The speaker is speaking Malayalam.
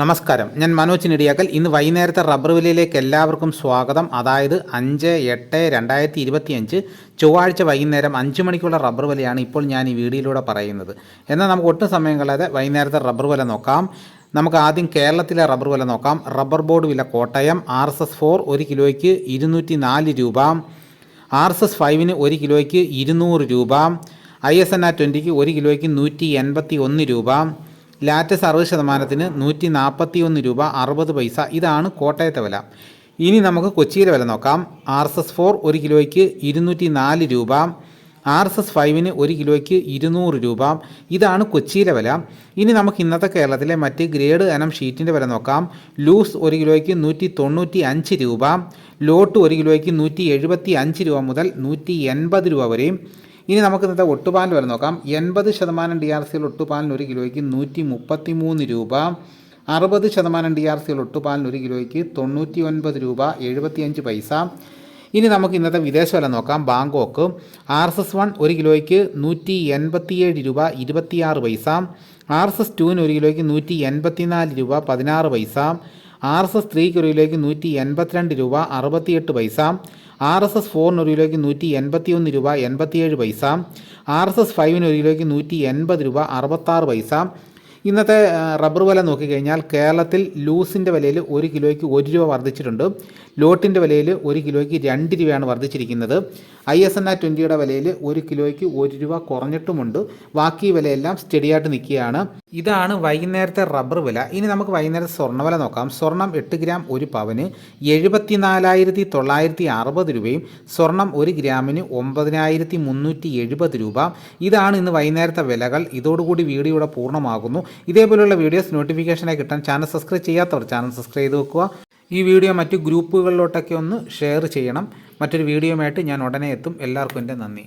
നമസ്കാരം. ഞാൻ മനോജ് നെടിയാക്കൽ. ഇന്ന് വൈകുന്നേരത്തെ റബ്ബർ വിലയിലേക്ക് എല്ലാവർക്കും സ്വാഗതം. അതായത് അഞ്ച് എട്ട് രണ്ടായിരത്തി ഇരുപത്തിയഞ്ച് ചൊവ്വാഴ്ച വൈകുന്നേരം അഞ്ച് മണിക്കുള്ള റബ്ബർ വിലയാണ് ഇപ്പോൾ ഞാൻ ഈ വീഡിയോയിലൂടെ പറയുന്നത്. എന്നാൽ നമുക്ക് ഒട്ടും സമയം കളയാതെ വൈകുന്നേരത്തെ റബ്ബർ വില നോക്കാം. നമുക്ക് ആദ്യം കേരളത്തിലെ റബ്ബർ വില നോക്കാം. റബ്ബർ ബോർഡ് വില Kottayam R S S four ഒരു കിലോയ്ക്ക് ഇരുന്നൂറ്റി നാല് രൂപ ആർ എസ് എസ് ഫൈവിന് ഒരു കിലോയ്ക്ക് ഇരുന്നൂറ് രൂപ ഐ എസ് എൻ ആ ട്വന്റിക്ക് ഒരു കിലോയ്ക്ക് നൂറ്റി എൺപത്തി ഒന്ന് രൂപ ലാറ്റസ് അറുപത് ശതമാനത്തിന് നൂറ്റി നാൽപ്പത്തി ഒന്ന് രൂപ അറുപത് പൈസ. ഇതാണ് കോട്ടയത്തെ വില. ഇനി നമുക്ക് കൊച്ചിയിലെ വില നോക്കാം. ആർ എസ് എസ് ഫോർ ഒരു കിലോയ്ക്ക് ഇരുന്നൂറ്റി നാല് രൂപ. ആർ എസ് എസ് ഫൈവിന് ഒരു കിലോയ്ക്ക് ഇരുന്നൂറ് രൂപ. ഇതാണ് കൊച്ചിയിലെ വില. ഇനി നമുക്ക് ഇന്നത്തെ കേരളത്തിലെ മറ്റ് ഗ്രേഡ് ഇനം ഷീറ്റിന്റെ വില നോക്കാം. ലൂസ് ഒരു കിലോയ്ക്ക് നൂറ്റി തൊണ്ണൂറ്റി അഞ്ച് രൂപ. ലോട്ട് ഒരു കിലോയ്ക്ക് നൂറ്റി എഴുപത്തി അഞ്ച് രൂപ മുതൽ നൂറ്റി എൺപത് രൂപ വരെയും ഇനി നമുക്ക് ഇന്നത്തെ ഒട്ടുപാലിന് വില നോക്കാം. എൺപത് ശതമാനം ഡി ആർ സിയിൽ ഒട്ടുപാലിന് ഒരു കിലോയ്ക്ക് നൂറ്റി മുപ്പത്തി മൂന്ന് രൂപ. അറുപത് ശതമാനം ഡി ആർ സിയിൽ ഒട്ടുപാലിന് ഒരു കിലോയ്ക്ക് തൊണ്ണൂറ്റി ഒൻപത് രൂപ എഴുപത്തിയഞ്ച് പൈസ. ഇനി നമുക്ക് ഇന്നത്തെ വിദേശ വില നോക്കാം. Bangkok R S S one ഒരു കിലോയ്ക്ക് നൂറ്റി എൺപത്തിയേഴ് രൂപ ഇരുപത്തിയാറ് പൈസ. ആർ എസ് എസ് ടുവിന് ഒരു കിലോയ്ക്ക് നൂറ്റി എൺപത്തിനാല് രൂപ പതിനാറ് പൈസ. ആർ എസ് എസ് ത്രീക്ക് ഒരു കിലോയ്ക്ക് നൂറ്റി എൺപത്തിരണ്ട് രൂപ അറുപത്തിയെട്ട് പൈസ ആർ എസ് എസ് ഫോറിന് ഒരു കിലോയ്ക്ക് നൂറ്റി എൺപത്തി ഒന്ന് രൂപ എൺപത്തിയേഴ് പൈസ ആർ എസ് എസ് ഫൈവിന് ഒരു കിലോയ്ക്ക് നൂറ്റി എൺപത് രൂപ അറുപത്താറ് പൈസ ഇന്നത്തെ റബ്ബർ വില നോക്കിക്കഴിഞ്ഞാൽ കേരളത്തിൽ ലൂസിന്റെ വിലയിൽ ഒരു കിലോയ്ക്ക് ഒരു രൂപ വർദ്ധിച്ചിട്ടുണ്ട്. ലോട്ടിന്റെ വിലയിൽ ഒരു കിലോയ്ക്ക് രണ്ട് രൂപയാണ് വർദ്ധിച്ചിരിക്കുന്നത്. ഐ എസ് എൻ ആർ ട്വന്റിയുടെ വിലയിൽ ഒരു കിലോയ്ക്ക് ഒരു രൂപ കുറഞ്ഞിട്ടുമുണ്ട്. ബാക്കി വിലയെല്ലാം സ്റ്റഡിയായിട്ട് നിൽക്കുകയാണ്. ഇതാണ് വൈകുന്നേരത്തെ റബ്ബർ വില. ഇനി നമുക്ക് വൈകുന്നേരത്തെ സ്വർണ നോക്കാം. സ്വർണം എട്ട് ഗ്രാം ഒരു പവന് എഴുപത്തി നാലായിരത്തി തൊള്ളായിരത്തി അറുപത് രൂപയും സ്വർണം ഒരു ഗ്രാമിന് ഒമ്പതിനായിരത്തി മുന്നൂറ്റി എഴുപത് രൂപ. ഇതാണ് ഇന്ന് വൈകുന്നേരത്തെ വിലകൾ. ഇതോടുകൂടി വീഡിയോ ഇവിടെ പൂർണമാകുന്നു. ഇതേപോലെയുള്ള വീഡിയോസ് നോട്ടിഫിക്കേഷനായി കിട്ടാൻ ചാനൽ സബ്സ്ക്രൈബ് ചെയ്യാത്തവർ ചാനൽ സബ്സ്ക്രൈബ് ചെയ്ത് വെക്കുക. ഈ വീഡിയോ മറ്റ് ഗ്രൂപ്പുകളിലോട്ടൊക്കെ ഒന്ന് ഷെയർ ചെയ്യണം. മറ്റൊരു വീഡിയോയുമായിട്ട് ഞാൻ ഉടനെ എത്തും. എല്ലാവർക്കും എന്റെ നന്ദി.